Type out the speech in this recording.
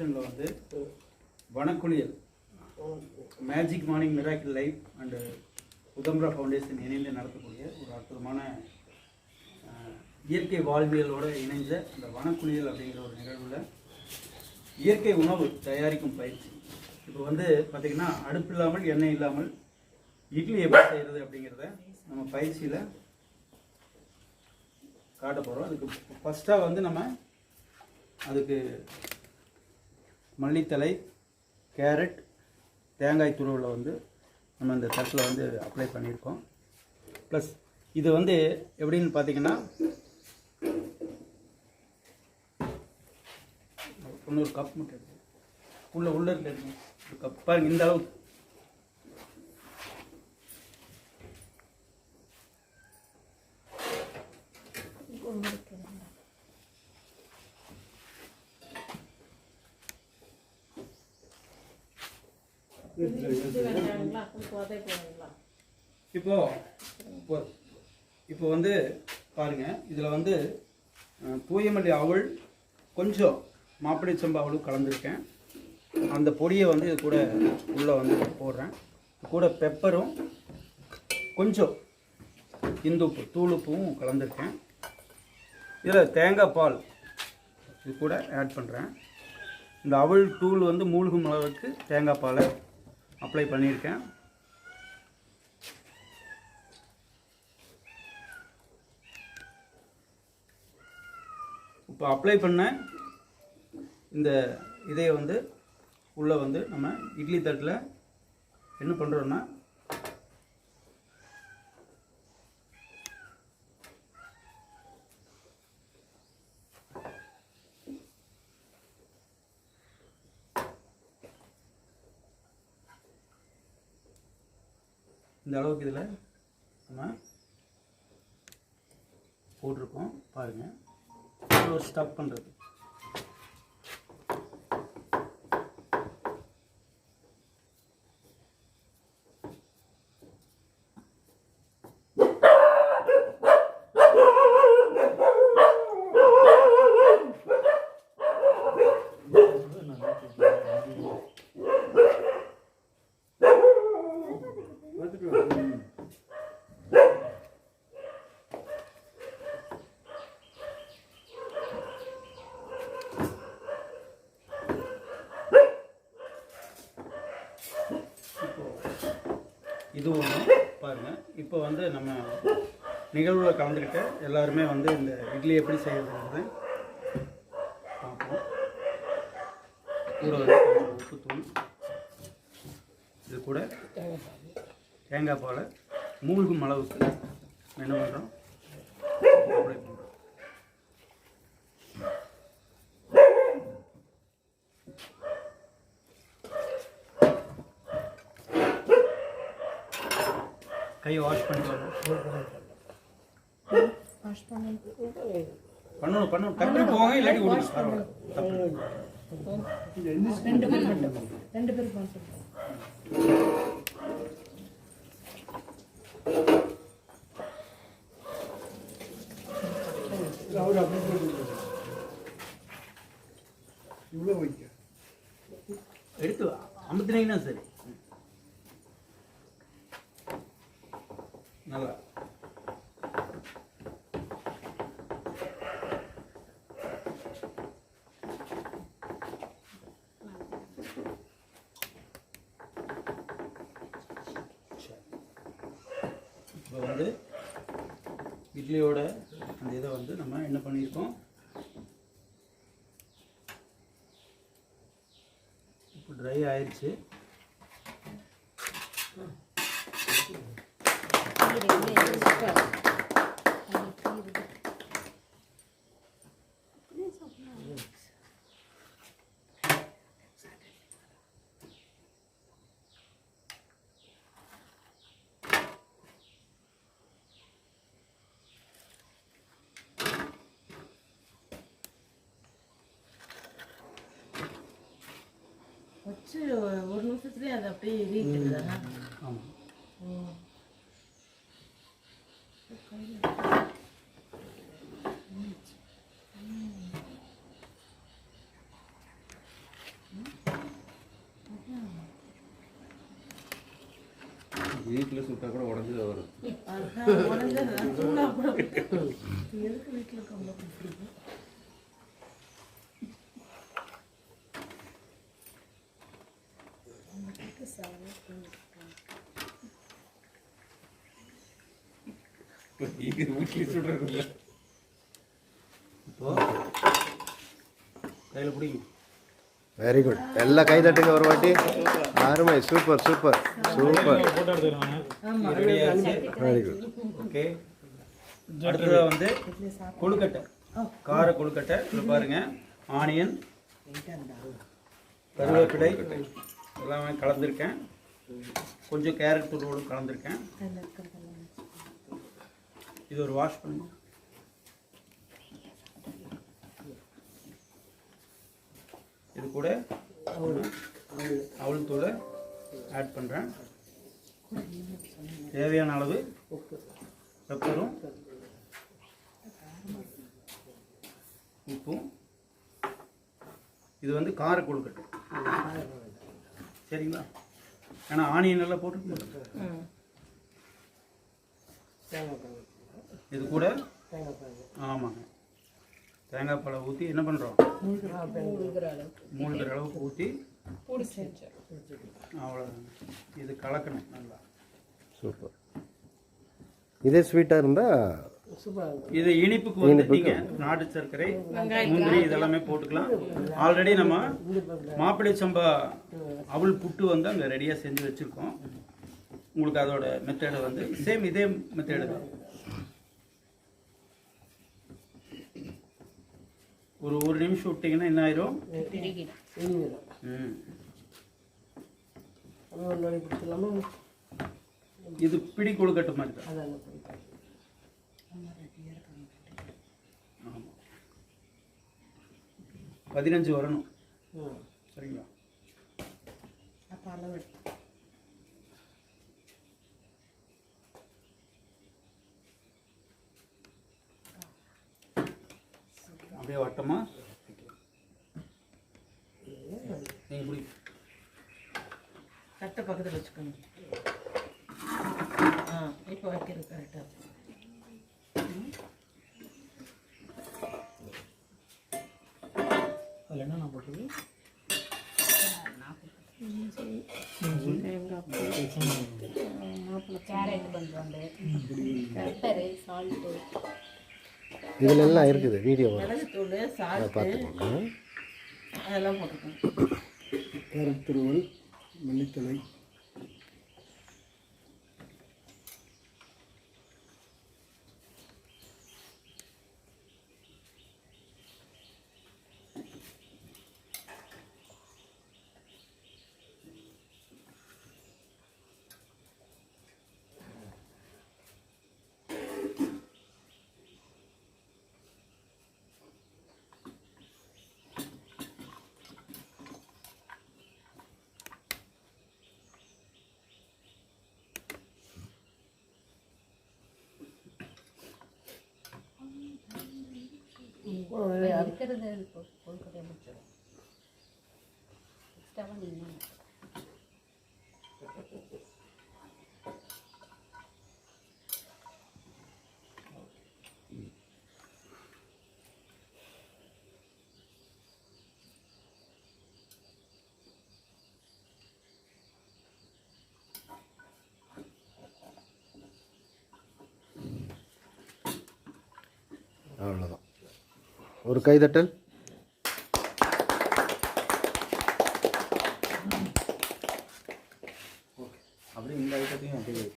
டிஸ்கிரிப்ஷனில் வந்து வனக்குளியல் magic morning miracle life and உதம்ரா foundation இணைந்து நடத்தக்கூடிய ஒரு அற்புதமான இயற்கை வாழ்வியலோடு இணைஞ்ச இந்த வனக்குளியல் அப்படிங்கிற ஒரு நிகழ்வில் இயற்கை உணவு தயாரிக்கும் பயிற்சி. இப்போ வந்து பார்த்திங்கன்னா அடுப்பு இல்லாமல் எண்ணெய் இல்லாமல் இட்லி எப்படி செய்கிறது அப்படிங்கிறத நம்ம பயிற்சியில் காட்ட போகிறோம் அதுக்கு ஃபஸ்ட்டாக வந்து நம்ம அதுக்கு மல்லித்தலை கேரட் தேங்காய் துருவில் வந்து நம்ம இந்த தட்டில் வந்து அப்ளை பண்ணியிருக்கோம். ப்ளஸ் இது வந்து எப்படின்னு பார்த்தீங்கன்னா இன்னொரு கப் மட்டும் உள்ளே உள்ள உள்ள இருக்கு ஒரு கப் பாருங்கள் இந்த அளவுக்கு இப்போ இப்போ வந்து பாருங்க இதில் வந்து பூயமல்லி தூயமல்லி அவள் கொஞ்சம் மாப்பிள்ளை சம்பா அவளும் கலந்துருக்கேன். அந்த பொடியை வந்து இது கூட உள்ளே வந்து போடுறேன். கூட பெப்பரும் கொஞ்சம் இந்துப்பு தூளுப்பும் கலந்துருக்கேன். இதில் தேங்காய் பால் இது கூட ஆட் பண்ணுறேன் இந்த அவள் தூள் வந்து மூழ்கும் அளவுக்கு தேங்காய் பாலை அப்ளை பண்ணியிருக்கேன். இப்போ அப்ளை பண்ண இந்த இதை வந்து உள்ளே வந்து நம்ம இட்லி தட்டில் என்ன பண்ணுறோன்னா இந்த அளவுக்கு இதில் நம்ம போட்டிருக்கோம். பாருங்கள் ஒரு ஸ்டப் பண்ணுறது இது ஒன்று பாருங்கள் இப்போ வந்து நம்ம நிகழ்வில் கலந்துக்கிட்ட எல்லாருமே வந்து இந்த இட்லி எப்படி செய்யறதுங்கிறத பார்ப்போம். கூட உப்பு தூள் இது கூட தேங்காய் பால் மூழ்கும் அளவுக்கு என்ன பண்ணுறோம் கையை வாஷ் பண்ணிட்டு வரணும் பண்ணணும். பண்ணணும் டக்குனு போவாங்க இல்லாட்டி பரவாயில்ல. ரெண்டு பேர் மட்டும். ரெண்டு பேர் எடுத்து அமுத்துனீங்கன்னா சரி. நல்லா. இப்போ வந்து இட்லியோட அந்த இதை வந்து நம்ம என்ன பண்ணியிருக்கோம்? இப்போ ட்ரை ஆயிடுச்சு வச்சு ஒரு நிமிஷத்துலேயே அதை அப்படியே ரீட்டு வீட்டில் சுட்டா கூட உடஞ்சது வரும். உடஞ்சது கூட. எதுக்கு வீட்டில் கம்ப கொடுக்குறீங்க வீட்டில் சுடுறது இல்லை இப்போ கையில் பிடிக்கும் வெரி குட் எல்லா கை தட்டுங்க ஒரு வாட்டி. அருமை. Super super super very good okay அடுத்ததாக வந்து கொழுக்கட்டை. கார கொழுக்கட்டை. பாருங்க. ஆனியன் கருவேப்பிலை. எல்லாமே கலந்துருக்கேன். கொஞ்சம் கேரட் தூளோடு கலந்துருக்கேன். இது ஒரு வாஷ் பண்ணு. இது கூட அவள். தூளை ஆட் பண்ணுறேன் தேவையான அளவு பெப்பரும் உப்பும். இது வந்து கார கொழுக்கட்டை. சரிங்களா? ஏன்னா ஆனியன் எல்லாம் போட்டு இது கூட? ஆமாங்க. தேங்காய் பழம் ஊற்றி என்ன பண்ணுறோம் மூழ்கிற அளவுக்கு ஊற்றி அவ்வளோதான் இது கலக்கணும் நல்லா. சூப்பர். இதே ஸ்வீட்டாக இருந்தால் இது இனிப்புக்கு வந்துட்டீங்க நாட்டு சர்க்கரை முந்திரி இதெல்லாமே போட்டுக்கலாம். ஆல்ரெடி நம்ம மாப்பிள்ளை சம்பா அவல் புட்டு வந்து அங்கே ரெடியாக செஞ்சு வச்சுருக்கோம். உங்களுக்கு அதோட மெத்தேடு வந்து சேம் இதே மெத்தேடு தான். ஒரு ஒரு நிமிஷம் விட்டிங்கன்னா என்ன ஆயிரும்? ம். இது பிடி கொழுக்கட்டை மாதிரி தான். பதினஞ்சு வரணும். சரிங்களா? அப்போ அளவு. அப்படியே வட்டமா? நீங்க பிடி தட்டை பக்கத்தில் வச்சுக்கணும் ஆ இப்போ வைக்கிறது கரெக்டாக இதில் எல்லாம் இருக்குது வீடியோ பார்த்துக்கோங்க. அதெல்லாம் போட்டுக்கணும் கருத்துருவல் மல்லித்தலை இருக்கிறது கொழுக்கட்டை முடிச்சிடும் எக்ஸ்ட்ராவாக நீங்கள் ஒரு கைதட்டல்